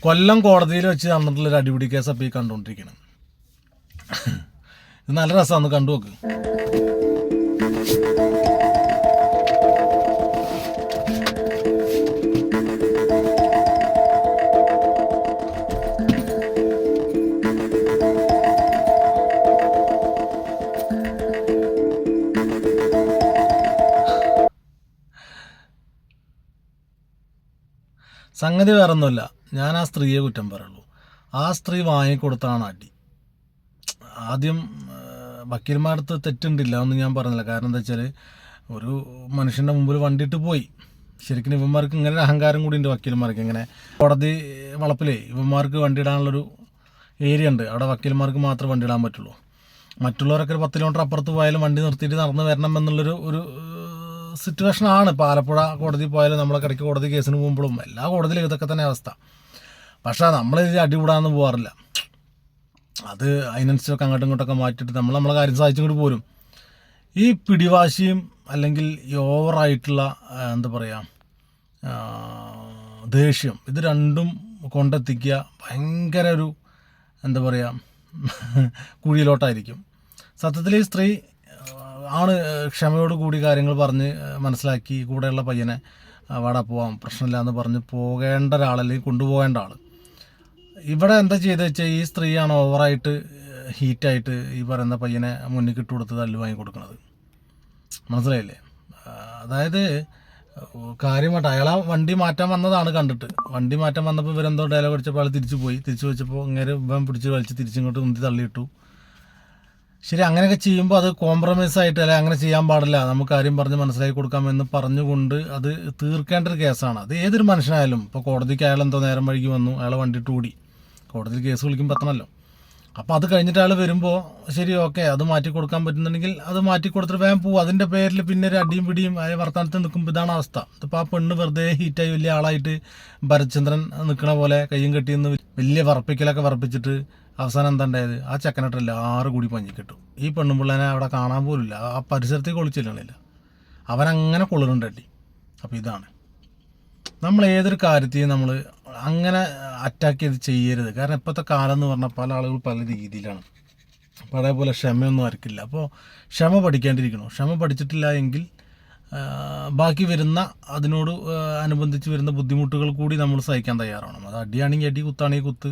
കൊല്ലം കോടതിയിൽ വെച്ച് നടന്നിട്ടുള്ള ഒരു അടിപിടി കേസ് അപ്പോൾ ഈ കണ്ടുകൊണ്ടിരിക്കണം. ഇത് നല്ല രസമാണ് കണ്ടു നോക്ക്. സംഗതി വേറൊന്നുമില്ല. ഞാൻ ആ സ്ത്രീയെ കുറ്റം പറയുള്ളൂ. ആ സ്ത്രീ വാങ്ങിക്കൊടുത്താണ് അടി. ആദ്യം വക്കീൽമാരുടെ വക്കീൽമാരടുത്ത് തെറ്റുണ്ടില്ല എന്ന് ഞാൻ പറഞ്ഞില്ല. കാരണം എന്താ വെച്ചാൽ ഒരു മനുഷ്യന്റെ മുമ്പിൽ വണ്ടിയിട്ട് പോയി. ശരിക്കും ഇവന്മാർക്ക് ഇങ്ങനെ ഒരു അഹങ്കാരം കൂടി ഉണ്ട് വക്കീൽമാർക്ക്. ഇങ്ങനെ കോടതി വളപ്പിലേ ഇവന്മാർക്ക് വണ്ടിയിടാനുള്ളൊരു ഏരിയ ഉണ്ട്. അവിടെ വക്കീൽമാർക്ക് മാത്രമേ വണ്ടി ഇടാൻ പറ്റുള്ളൂ. മറ്റുള്ളവരൊക്കെ ഒരു പത്ത് കിലോമീറ്റർ അപ്പുറത്ത് പോയാലും വണ്ടി നിർത്തിയിട്ട് നടന്ന് വരണം എന്നുള്ളൊരു ഒരു സിറ്റുവേഷൻ ആണ്. ഇപ്പോൾ ആലപ്പുഴ കോടതി പോയാലും നമ്മളെ കിടക്ക് കോടതി കേസിന് പോകുമ്പോഴും എല്ലാ കോടതിയിലും ഇതൊക്കെ തന്നെ അവസ്ഥ. പക്ഷേ നമ്മൾ അടികൂടാന്ന് പോകാറില്ല അത് അതിനനുസരിച്ചൊക്കെ അങ്ങോട്ടും ഇങ്ങോട്ടൊക്കെ മാറ്റിയിട്ട് നമ്മൾ നമ്മളെ കാര്യം സാധിച്ചുകൊണ്ട് പോരും. ഈ പിടിവാശിയും അല്ലെങ്കിൽ ഈ ഓവറായിട്ടുള്ള എന്താ പറയുക ദേഷ്യം ഇത് രണ്ടും കൊണ്ടെത്തിക്കുക ഭയങ്കര ഒരു എന്താ പറയുക കുഴിയിലോട്ടായിരിക്കും. സത്യത്തിൽ ഈ സ്ത്രീ ആണ് ക്ഷമയോട് കൂടി കാര്യങ്ങൾ പറഞ്ഞ് മനസ്സിലാക്കി കൂടെയുള്ള പയ്യനെ വാടാ പോവാം പ്രശ്നമില്ല എന്ന് പറഞ്ഞ് പോകേണ്ട ഒരാളല്ലെങ്കിൽ കൊണ്ടുപോകേണ്ട ആൾ ഇവിടെ എന്താ ചെയ്തത് വെച്ചാൽ ഈ സ്ത്രീയാണ് ഓവറായിട്ട് ഹീറ്റായിട്ട് ഈ പറയുന്ന പയ്യനെ മുന്നിൽ കിട്ടു കൊടുത്ത് തല്ല് വാങ്ങി കൊടുക്കുന്നത് മനസ്സിലായില്ലേ? അതായത് കാര്യമായിട്ട് അയാളെ വണ്ടി മാറ്റാൻ വന്നതാണ് കണ്ടിട്ട്. വണ്ടി മാറ്റാൻ വന്നപ്പോൾ ഇവരെന്തോ ഡയലോഗ് അടിച്ചപ്പോൾ അയാൾ തിരിച്ചു പോയി തിരിച്ചു വെച്ചപ്പോൾ ഇങ്ങനെ ഇവൻ പിടിച്ച് വലിച്ച് തിരിച്ചിങ്ങോട്ട് ഉന്തി തള്ളിയിട്ടു. ശരി അങ്ങനെയൊക്കെ ചെയ്യുമ്പോൾ അത് കോംപ്രമൈസ് ആയിട്ട് അല്ലെ അങ്ങനെ ചെയ്യാൻ പാടില്ല. നമുക്ക് ആരും പറഞ്ഞ് മനസ്സിലാക്കി കൊടുക്കാമെന്ന് പറഞ്ഞുകൊണ്ട് അത് തീർക്കേണ്ട ഒരു കേസാണ്. അത് ഏതൊരു മനുഷ്യനായാലും ഇപ്പോൾ കോടതിക്ക് അയാൾ എന്തോ നേരം വഴിക്ക് വന്നു അയാളെ വണ്ടിയിട്ട് ഓടി കോടതിയിൽ കേസ് വിളിക്കുമ്പോൾ എത്തണമല്ലോ അപ്പോൾ അത് കഴിഞ്ഞിട്ട് ആൾ വരുമ്പോൾ ശരി ഓക്കെ അത് മാറ്റി കൊടുക്കാൻ പറ്റുന്നുണ്ടെങ്കിൽ അത് മാറ്റി കൊടുത്തിട്ട് വേഗം പോകും അതിന്റെ പേരിൽ പിന്നെ ഒരു അടിയും പിടിയും അതായത് വർത്തമാനത്തിൽ നിൽക്കുമ്പോൾ ഇതാണ് അവസ്ഥ. ഇതിപ്പോൾ ആ പെണ്ണ് വെറുതെ ഹീറ്റായി വലിയ ആളായിട്ട് ഭരചന്ദ്രൻ നിൽക്കണ പോലെ കയ്യും കെട്ടിയെന്ന് വലിയ വറപ്പിക്കലൊക്കെ വറപ്പിച്ചിട്ട് അവസാനം എന്താ ഉണ്ടായത്? ആ ചക്കനട്ടല്ല ആറ് കൂടി പഞ്ഞി കിട്ടും. ഈ പെണ്ണുമ്പിള്ളേനെ അവിടെ കാണാൻ പോലില്ല ആ പരിസരത്തേക്ക് ഒളിച്ചില്ലണില്ല. അവനങ്ങനെ കൊള്ളുന്നുണ്ടടി അപ്പോൾ ഇതാണ്. നമ്മൾ ഏതൊരു കാര്യത്തെയും നമ്മൾ അങ്ങനെ അറ്റാക്ക് ചെയ്ത് ചെയ്യരുത്. കാരണം ഇപ്പോഴത്തെ കാലം എന്ന് പറഞ്ഞാൽ പല ആളുകൾ പല രീതിയിലാണ്. അപ്പോൾ അതേപോലെ ക്ഷമയൊന്നും ആർക്കില്ല. അപ്പോൾ ക്ഷമ പഠിക്കേണ്ടിയിരിക്കണം ക്ഷമ പഠിച്ചിട്ടില്ല എങ്കിൽ ബാക്കി വരുന്ന അതിനോട് അനുബന്ധിച്ച് വരുന്ന ബുദ്ധിമുട്ടുകൾ കൂടി നമ്മൾ സഹിക്കാൻ തയ്യാറാവണം. അത് അടിയാണെങ്കിൽ അടി കുത്താണെങ്കിൽ കുത്ത്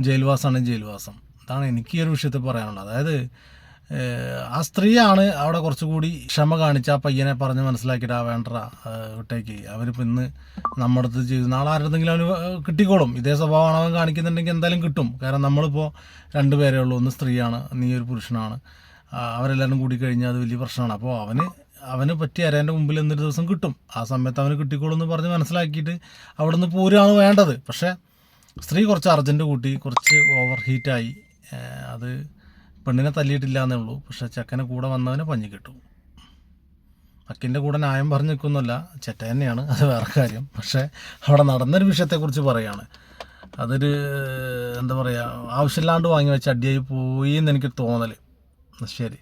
ജയിൽവാസമാണെങ്കിൽ ജയിൽവാസം. അതാണ് എനിക്ക് ഈ ഒരു വിഷയത്തിൽ പറയാനുള്ളത്. അതായത് ആ സ്ത്രീയാണ് അവിടെ കുറച്ചുകൂടി ക്ഷമ കാണിച്ച് ആ പയ്യനെ പറഞ്ഞ് മനസ്സിലാക്കിയിട്ട് ആ വേണ്ട വിട്ടേക്ക്. അവരിപ്പോൾ ഇന്ന് നമ്മുടെ അടുത്ത് ചെയ്തു. നാളെ ആരുടെങ്കിലും അവന് കിട്ടിക്കോളും. ഇതേ സ്വഭാവമാണ് അവൻ കാണിക്കുന്നുണ്ടെങ്കിൽ എന്തായാലും കിട്ടും. കാരണം നമ്മളിപ്പോൾ രണ്ട് പേരേ ഉള്ളൂ. ഒന്ന് സ്ത്രീയാണ് നീ ഒരു പുരുഷനാണ്. അവരെല്ലാവരും കൂടി കഴിഞ്ഞാൽ അത് വലിയ പ്രശ്നമാണ്. അപ്പോൾ അവന് അവന് പറ്റിയ അരേന്റെ മുമ്പിൽ എന്നൊരു ദിവസം കിട്ടും. ആ സമയത്ത് അവന് കിട്ടിക്കോളും എന്ന് പറഞ്ഞ് മനസ്സിലാക്കിയിട്ട് അവിടെ നിന്ന് പോരുകയാണ് വേണ്ടത്. പക്ഷേ സ്ത്രീ കുറച്ച് അർജന്റ് കൂട്ടി കുറച്ച് ഓവർ ഹീറ്റായി. അത് പെണ്ണിനെ തല്ലിയിട്ടില്ല എന്നേ ഉള്ളൂ. പക്ഷെ ചെക്കനെ കൂടെ വന്നവനെ പഞ്ഞി കിട്ടും. അക്കിന്റെ കൂടെ ന്യായം പറഞ്ഞു നിൽക്കുന്നില്ല ചെറ്റ തന്നെയാണ്. അത് വേറെ കാര്യം. പക്ഷേ അവിടെ നടന്നൊരു വിഷയത്തെക്കുറിച്ച് പറയുകയാണ് അതൊരു എന്താ പറയുക ആവശ്യമില്ലാണ്ട് വാങ്ങി വെച്ച അടിയായി പോയി എന്ന് എനിക്ക് തോന്നൽ ശരി.